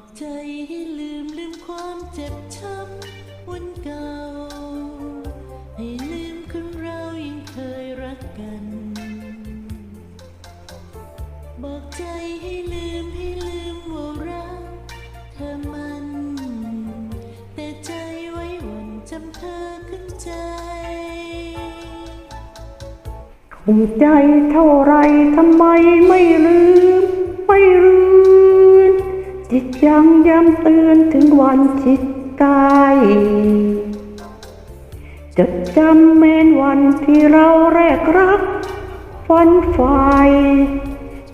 บอกใจให้ลืมลืมความเจ็บช้ำวันเก่า ให้ลืมคนเรายังเคยรักกัน บอกใจให้ลืมให้ลืมว่ารักเธอมัน แต่ใจไว้หวันจำเธอขึ้นใจภูมิใจเท่าไรทำไมไม่ลืมไม่ลืม จิตยังย้ำเตือนถึงวันจิตตายจดจำเมนวันที่เราแรกรักฝันใฝ่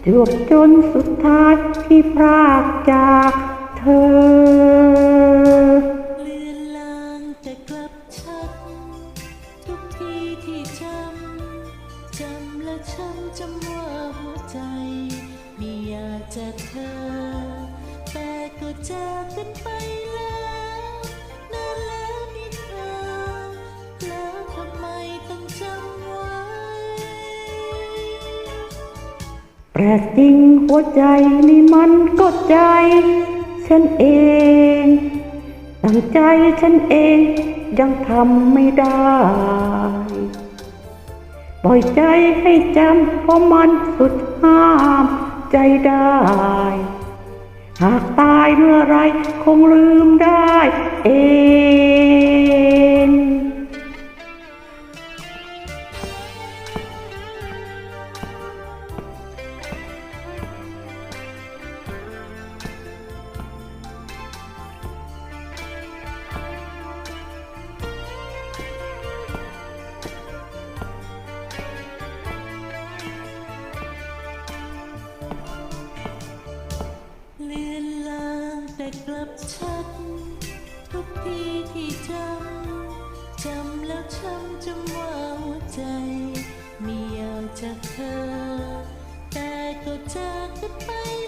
จวบจนสุดท้ายที่พรากจากเธอเลือนลางแต่กลับชัด ทุกทีที่จำจำและช้ำจำว่าหัวใจไม่อยากจากเธอ ก็จากกันไปแล้วนานแล้วนี่เธอแล้วทำไมต้องจำไว้ แปลกจริงหัวใจนี่มันก็ใจ ฉันเองตั้งใจฉันเองยังทำไม่ได้ ปล่อยใจให้จำเพราะมันสุดห้ามใจได้ หากตายเมื่อไรคงลืมได้ เอง ด ทุกทีที่จำ จำแล้วช้ำจำว่าหัวใจ ไม่อยากจากเธอ แต่ก็จากกันไป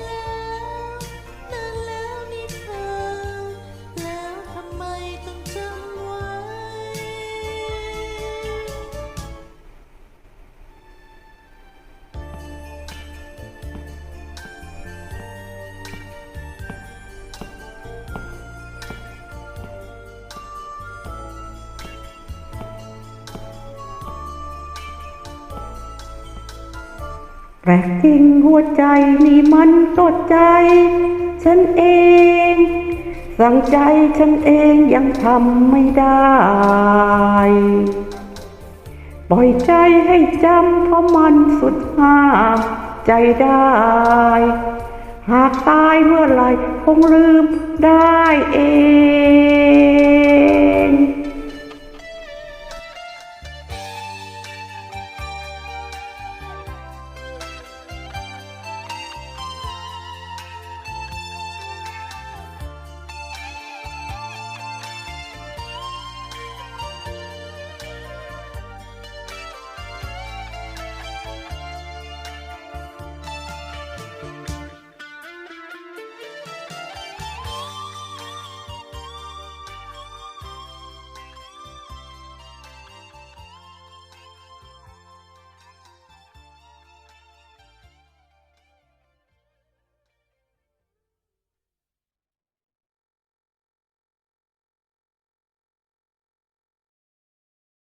แปลกจริงหัวใจนี่มันก็ใจ ฉันเอง สั่งใจฉันเองยังทำไม่ได้ ปล่อยใจให้จำเพราะมันสุดห้ามใจได้ หากตายเมื่อไหรคงลืมได้เอง